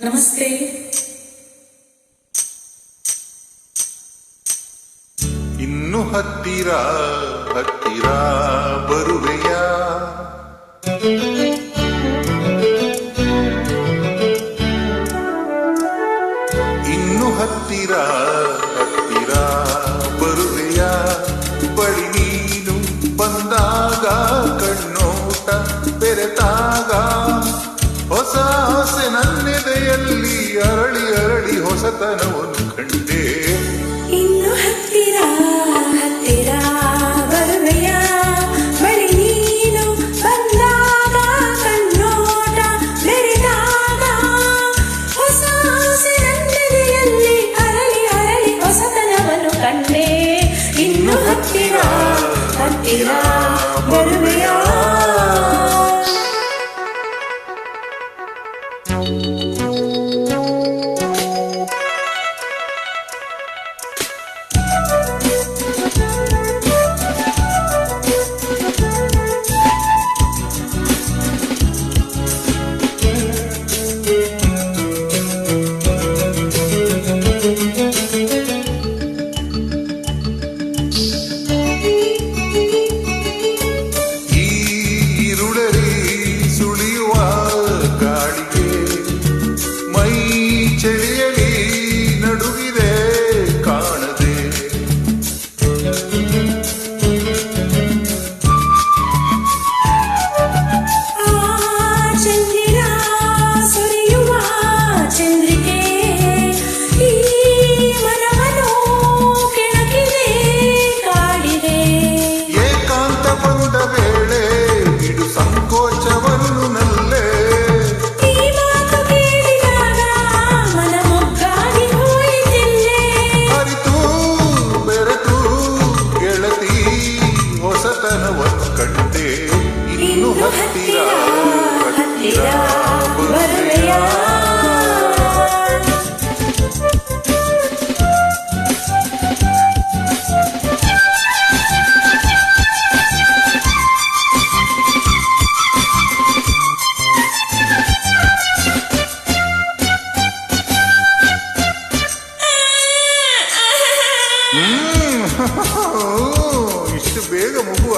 ನಮಸ್ತೆ. ಇನ್ನು ಹತ್ತಿರ ಹತ್ತಿರ ಬರುವೆಯ? ಇನ್ನು ಹತ್ತಿರ ಹೊಸತನವನ್ನು ಕಂಡೇ ತನ ಒಕ್ಕಂತೆ ಇನ್ನು ಹತ್ತಿರ ಹತ್ತಿರ ಬರುವೆಯಾ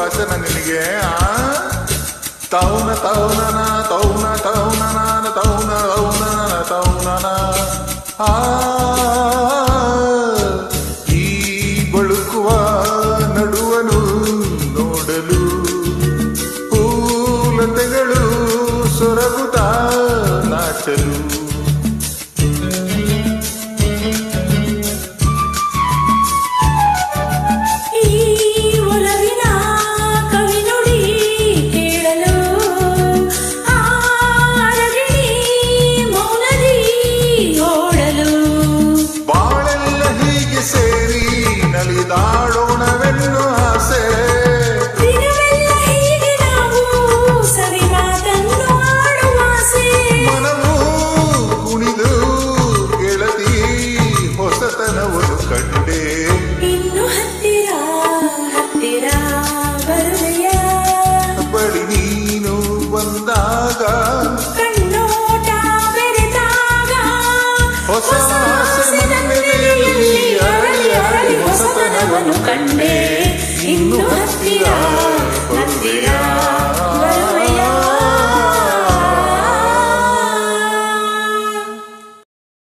ಭಾಷೆನ ಆ? ತೌನ, ತೌನನ ತೌನ ತೌನನ ತೌನ ತೌನನ ತೌನನ. ಆ? ಈ ಬಳುಕುವ ನಡುವನು ನೋಡಲು ಹೂಲತೆಗಳು ಸೊರಗುತ್ತಾ ನಾಚಲು. ಆಸಮನ್ನಲ್ಲಿ ಆಡಿ ಕಂಡೆ ಇನ್ನು ಹತ್ತಿರ ಹತ್ತಿರ